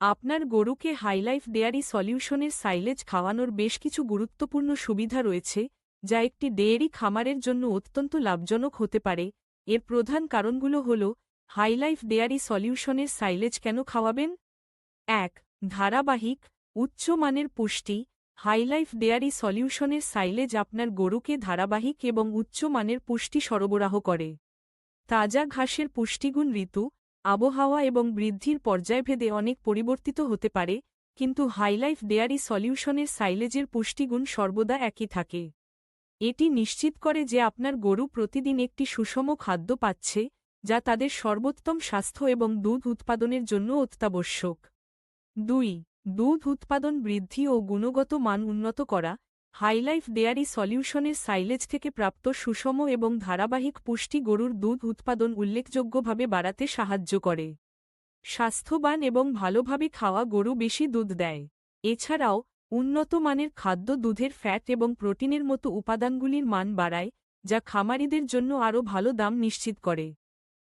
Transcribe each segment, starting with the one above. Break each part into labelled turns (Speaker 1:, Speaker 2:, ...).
Speaker 1: আপনার গরুকে HiLife dairy সলিউশনের সাইলেজ খাওয়ানোর বেশ কিছু গুরুত্বপূর্ণ সুবিধা রয়েছে, যা একটি ডেয়ারি খামারের জন্য অত্যন্ত লাভজনক হতে পারে। এর প্রধান কারণগুলো হল, হাইলাইফ ডেয়ারি সলিউশনের সাইলেজ কেন খাওয়াবেন? এক, ধারাবাহিক উচ্চমানের পুষ্টি, হাইলাইফ ডেয়ারি সলিউশনের সাইলেজ আপনার গরুকে ধারাবাহিক এবং উচ্চমানের পুষ্টি সরবরাহ করে। তাজা ঘাসের পুষ্টিগুণ ঋতু আবহাওয়া এবং বৃদ্ধির পর্যায়ভেদে অনেক পরিবর্তিত হতে পারে, কিন্তু হাইলাইফ ডেয়ারি সলিউশনের সাইলেজের পুষ্টিগুণ সর্বদা একই থাকে। এটি নিশ্চিত করে যে আপনার গরু প্রতিদিন একটি সুষম খাদ্য পাচ্ছে, যা তাদের সর্বোত্তম স্বাস্থ্য এবং দুধ উৎপাদনের জন্য অত্যাবশ্যক। দুই, দুধ উৎপাদন বৃদ্ধি ও গুণগত মান উন্নত করা হাইলাইফ ডেয়ারি সলিউশনের সাইলেজ থেকে প্রাপ্ত সুষম এবং ধারাবাহিক পুষ্টি গরুর দুধ উৎপাদন উল্লেখযোগ্যভাবে বাড়াতে সাহায্য করে। স্বাস্থ্যবান এবং ভালোভাবে খাওয়া গরু বেশি দুধ দেয়। এছাড়াও, উন্নত মানের খাদ্য দুধের ফ্যাট এবং প্রোটিনের মতো উপাদানগুলির মান বাড়ায়, যা খামারিদের জন্য আরও ভালো দাম নিশ্চিত করে।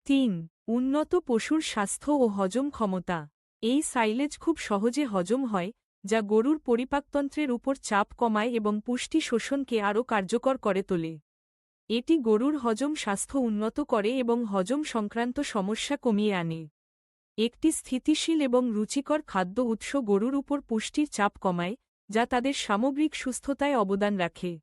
Speaker 1: তিন, উন্নত পশুর স্বাস্থ্য ও হজম ক্ষমতা। এই সাইলেজ খুব সহজে হজম হয় যা গরুর পরিপাকতন্ত্রের উপর চাপ কমায় এবং পুষ্টি শোষণকে আরও কার্যকর করে তোলে। এটি গরুর হজম স্বাস্থ্য উন্নত করে এবং হজম সংক্রান্ত সমস্যা কমিয়ে আনে। একটি স্থিতিশীল এবং রুচিকর খাদ্য উৎস গরুর উপর পুষ্টির চাপ কমায়, যা তাদের সামগ্রিক সুস্থতায় অবদান রাখে।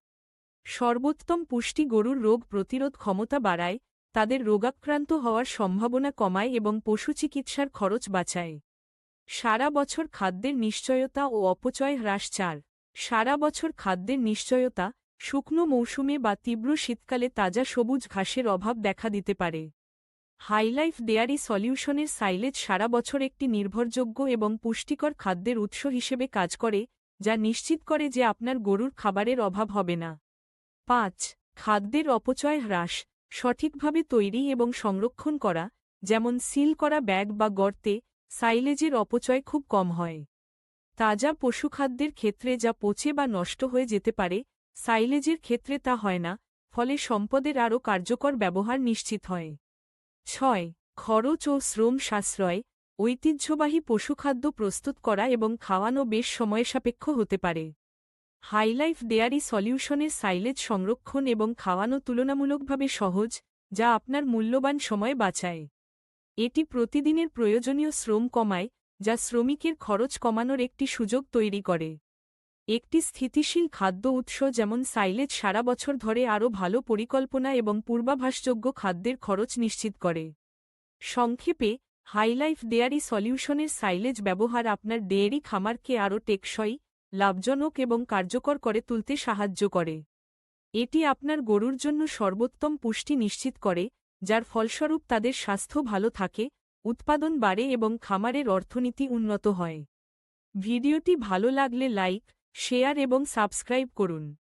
Speaker 1: সর্বোত্তম পুষ্টি গরুর রোগ প্রতিরোধ ক্ষমতা বাড়ায়, তাদের রোগাক্রান্ত হওয়ার সম্ভাবনা কমায় এবং পশু চিকিৎসার খরচ বাঁচায়। সারা বছর খাদ্যের নিশ্চয়তা ও অপচয় হ্রাস চার। সারা বছর খাদ্যের নিশ্চয়তা শুকনো মৌসুমে বা তীব্র শীতকালে তাজা সবুজ ঘাসের অভাব দেখা দিতে পারে। হাইলাইফ ডেয়ারি সলিউশনের সাইলেজ সারা বছর একটি নির্ভরযোগ্য এবং পুষ্টিকর খাদ্যের উৎস হিসেবে কাজ করে, যা নিশ্চিত করে যে আপনার গরুর খাবারের অভাব হবে না। পাঁচ, খাদ্যের অপচয় হ্রাস, সঠিকভাবে তৈরি এবং সংরক্ষণ করা, যেমন সিল করা ব্যাগ বা গর্তে সাইলেজের অপচয় খুব কম হয়। তাজা পশুখাদ্যের ক্ষেত্রে যা পচে বা নষ্ট হয়ে যেতে পারে, সাইলেজের ক্ষেত্রে তা হয় না, ফলে সম্পদের আরও কার্যকর ব্যবহার নিশ্চিত হয়। ছয়, খরচ ও শ্রম সাশ্রয়, ঐতিহ্যবাহী পশুখাদ্য প্রস্তুত করা এবং খাওয়ানো বেশ সময়সাপেক্ষ হতে পারে। হাইলাইফ ডেয়ারি সলিউশনের সাইলেজ সংরক্ষণ এবং খাওয়ানো তুলনামূলকভাবে সহজ, যা আপনার মূল্যবান সময় বাঁচায়। এটি প্রতিদিনের প্রয়োজনীয় শ্রম কমায়, যা শ্রমিকের খরচ কমানোর একটি সুযোগ তৈরি করে। একটি স্থিতিশীল খাদ্য উৎস যেমন সাইলেজ সারা বছর ধরে আরও ভালো পরিকল্পনা এবং পূর্বাভাসযোগ্য খাদ্যের খরচ নিশ্চিত করে। সংক্ষেপে, হাইলাইফ ডেয়ারি সলিউশনের সাইলেজ ব্যবহার আপনার ডেয়ারি খামারকে আরও টেকসই, লাভজনক এবং কার্যকর করে তুলতে সাহায্য করে। এটি আপনার গরুর জন্য সর্বোত্তম পুষ্টি নিশ্চিত করে যার ফলস্বরূপ তাদের স্বাস্থ্য ভালো থাকে, উৎপাদন বাড়ে এবং খামারের অর্থনীতি উন্নত হয়। ভিডিওটি ভালো লাগলে লাইক, শেয়ার এবং সাবস্ক্রাইব করুন।